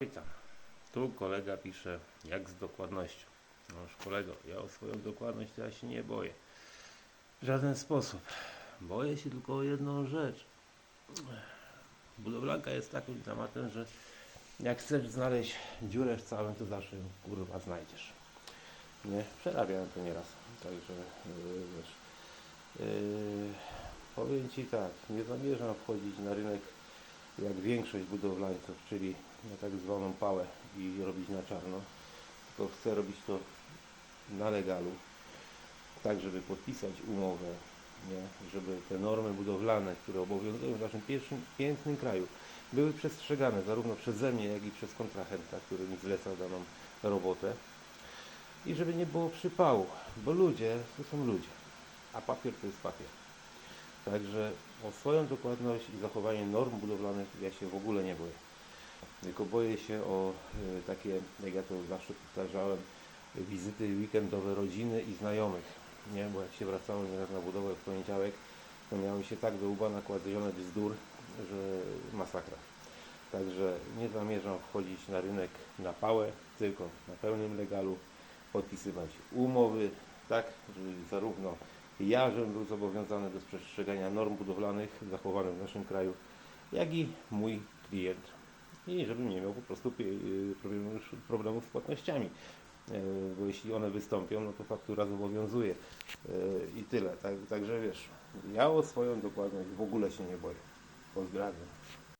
Witam. Tu kolega pisze, jak z dokładnością. Noż kolego, ja o swoją dokładność ja się nie boję. W żaden sposób. Boję się tylko o jedną rzecz. Budowlanka jest takim tematem, że jak chcesz znaleźć dziurę w całym, to zawsze ją kurwa znajdziesz. Nie? Przerabiałem to nieraz. Także yy, wiesz. Yy, powiem Ci tak, nie zamierzam wchodzić na rynek jak większość budowlańców, czyli na tak zwaną pałę i robić na czarno, tylko chcę robić to na legalu, tak żeby podpisać umowę, nie? żeby te normy budowlane, które obowiązują w naszym pierwszym, pięknym kraju, były przestrzegane zarówno przeze mnie, jak i przez kontrahenta, który mi zlecał daną robotę i żeby nie było przypału, bo ludzie to są ludzie, a papier to jest papier. Także o swoją dokładność i zachowanie norm budowlanych ja się w ogóle nie boję. Tylko boję się o y, takie, jak ja to zawsze powtarzałem, wizyty weekendowe rodziny i znajomych. Nie? Bo jak się wracałem nieraz na budowę w poniedziałek, to miały się tak do łba nakładane bzdur, że masakra. Także nie zamierzam wchodzić na rynek na pałę, tylko na pełnym legalu podpisywać umowy, tak, żeby zarówno ja, żebym był zobowiązany do przestrzegania norm budowlanych zachowanych w naszym kraju, jak i mój klient. I żebym nie miał po prostu y, problemów, problemów z płatnościami. E, Bo jeśli one wystąpią, no to faktura zobowiązuje. E, I tyle. Tak, także wiesz, ja o swoją dokładność w ogóle się nie boję. Pozdrawiam.